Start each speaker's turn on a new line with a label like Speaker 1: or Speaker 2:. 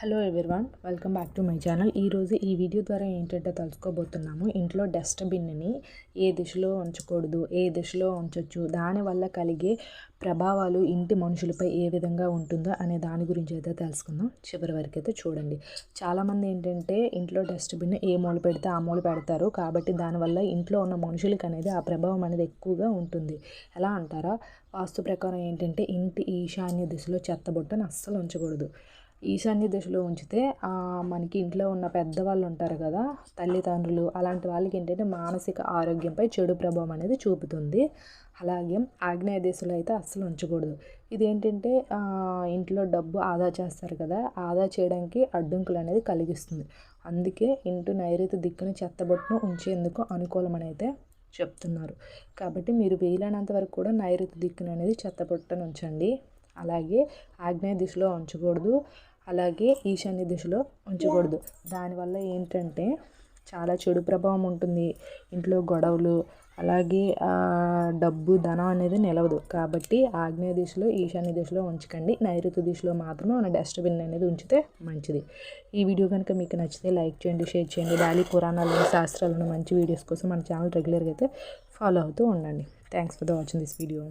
Speaker 1: Hello everyone welcome back to my channel. ఈరోజు ఈ video ద్వారా ఏంటంటే తెలుసుకోబోతున్నాము ఇంట్లో డస్ట్బిన్ని ఏ దిశలో ఉంచకూడదు ఏ దిశలో ఉంచవచ్చు దానివల్ల కలిగే ప్రభావాలు ఇంటి మనుషులపై ఏ విధంగా ఉంటుందో అనే దాని గురించి అయితే తెలుసుకుందాం. చివరి వరకు అయితే చూడండి. చాలామంది ఏంటంటే ఇంట్లో డస్ట్బిన్ ఏ మూల పెడితే ఆ మూల పెడతారు. కాబట్టి దానివల్ల ఇంట్లో ఉన్న మనుషులకి అనేది ఆ ప్రభావం అనేది ఎక్కువగా ఉంటుంది. ఎలా అంటారా? వాస్తు ప్రకారం ఏంటంటే ఇంటి ఈశాన్య దిశలో చెత్తబుట్టను అస్సలు ఉంచకూడదు. ఈశాన్య దిశలో ఉంచితే మనకి ఇంట్లో ఉన్న పెద్దవాళ్ళు ఉంటారు కదా తల్లిదండ్రులు అలాంటి వాళ్ళకి ఏంటంటే మానసిక ఆరోగ్యంపై చెడు ప్రభావం అనేది చూపుతుంది. అలాగే ఆగ్నేయ దిశలో అయితే అస్సలు ఉంచకూడదు. ఇదేంటంటే ఇంట్లో డబ్బు ఆదా చేస్తారు కదా ఆదా చేయడానికి అడ్డంకులు అనేది కలిగిస్తుంది. అందుకే ఇంటి నైరుతి దిక్కున చెత్తబొట్టును ఉంచేందుకు అనుకూలమనైతే అయితే చెప్తున్నారు. కాబట్టి మీరు వీలైనంత వరకు కూడా నైరుతి దిక్కున అనేది చెత్తబొట్టను ఉంచండి. అలాగే ఆగ్నేయ దిశలో ఉంచకూడదు. అలాగే ఈశాన్య దిశలో ఉంచకూడదు. దానివల్ల ఏంటంటే చాలా చెడు ప్రభావం ఉంటుంది. ఇంట్లో గొడవలు అలాగే డబ్బు ధనం అనేది నిలవదు. కాబట్టి ఆగ్నేయ దిశలో ఈశాన్య దిశలో ఉంచకండి. నైరుతి దిశలో మాత్రమే మన డస్ట్బిన్ అనేది ఉంచితే మంచిది. ఈ వీడియో కనుక మీకు నచ్చితే లైక్ చేయండి షేర్ చేయండి. డాలీ పురాణాలను శాస్త్రాలను మంచి వీడియోస్ కోసం మన ఛానల్ రెగ్యులర్గా అయితే ఫాలో అవుతూ ఉండండి. Thanks for the watching this video.